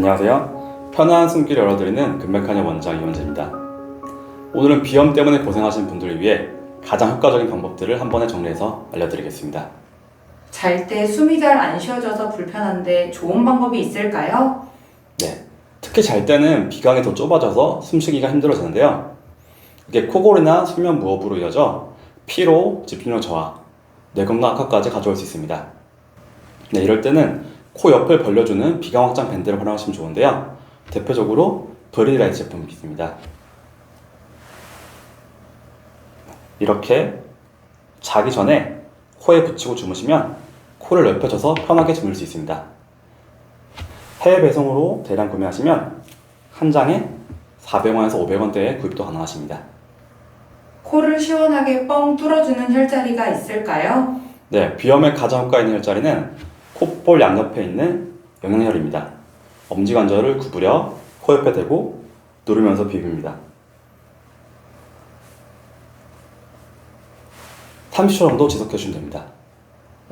안녕하세요. 편안한 숨길 열어드리는 금맥한의 원장 이원재입니다. 오늘은 비염 때문에 고생하시는 분들을 위해 가장 효과적인 방법들을 한 번에 정리해서 알려드리겠습니다. 잘 때 숨이 잘 안 쉬어져서 불편한데 좋은 방법이 있을까요? 네. 특히 잘 때는 비강이 더 좁아져서 숨쉬기가 힘들어지는데요. 이게 코골이나 수면 무호흡으로 이어져 피로, 집중력 저하, 뇌 건강 악화까지 가져올 수 있습니다. 네, 이럴 때는 코 옆을 벌려주는 비강 확장 밴드를 활용하시면 좋은데요. 대표적으로 브리라이트 제품이 있습니다. 이렇게 자기 전에 코에 붙이고 주무시면 코를 넓혀줘서 편하게 주무실 수 있습니다. 해외 배송으로 대량 구매하시면 한 장에 400원에서 500원대에 구입도 가능하십니다. 코를 시원하게 뻥 뚫어주는 혈자리가 있을까요? 네, 비염에 가장 효과 있는 혈자리는 콧볼 양옆에 있는 영양혈입니다. 엄지 관절을 구부려 코 옆에 대고 누르면서 비빕니다. 30초 정도 지속해주시면 됩니다.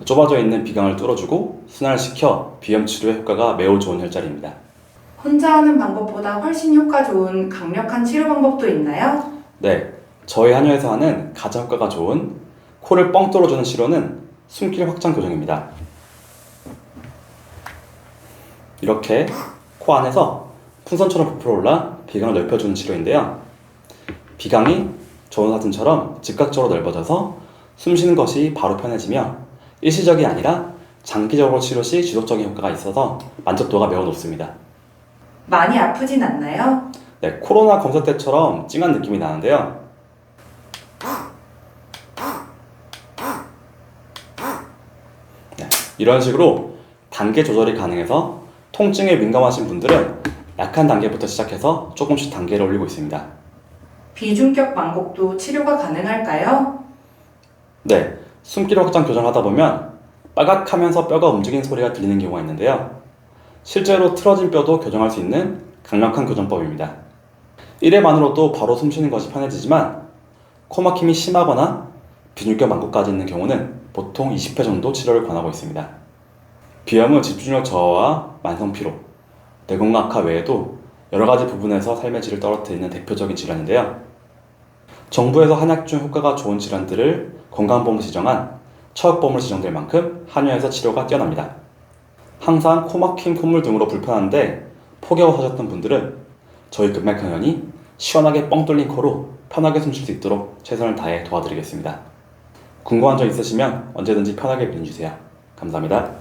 좁아져 있는 비강을 뚫어주고 순환을 시켜 비염 치료에 효과가 매우 좋은 혈자리입니다. 혼자 하는 방법보다 훨씬 효과 좋은 강력한 치료 방법도 있나요? 네, 저희 한의에서 하는 가장 효과가 좋은 코를 뻥 뚫어주는 치료는 숨길 확장 교정입니다. 이렇게 코 안에서 풍선처럼 부풀어 올라 비강을 넓혀주는 치료인데요. 비강이 좋은 사진처럼 즉각적으로 넓어져서 숨 쉬는 것이 바로 편해지며 일시적이 아니라 장기적으로 치료 시 지속적인 효과가 있어서 만족도가 매우 높습니다. 많이 아프진 않나요? 네, 코로나 검사 때처럼 찡한 느낌이 나는데요. 네, 이런 식으로 단계 조절이 가능해서 통증에 민감하신 분들은 약한 단계부터 시작해서 조금씩 단계를 올리고 있습니다. 비중격 망곡도 치료가 가능할까요? 네, 숨길 확장 교정하다 보면 빠각하면서 뼈가 움직이는 소리가 들리는 경우가 있는데요. 실제로 틀어진 뼈도 교정할 수 있는 강력한 교정법입니다. 1회만으로도 바로 숨 쉬는 것이 편해지지만 코막힘이 심하거나 비중격 망고까지 있는 경우는 보통 20회 정도 치료를 권하고 있습니다. 비염은 집중력 저하와 만성 피로, 뇌건강 악화 외에도 여러 가지 부분에서 삶의 질을 떨어뜨리는 대표적인 질환인데요. 정부에서 한약 중 효과가 좋은 질환들을 건강보험으로 지정한 처약보험으로 지정될 만큼 한의에서 치료가 뛰어납니다. 항상 코 막힘, 콧물 등으로 불편한데 사셨던 분들은 저희 금맥강연이 시원하게 뻥 뚫린 코로 편하게 숨 쉴 수 있도록 최선을 다해 도와드리겠습니다. 궁금한 점 있으시면 언제든지 편하게 문의 주세요. 감사합니다.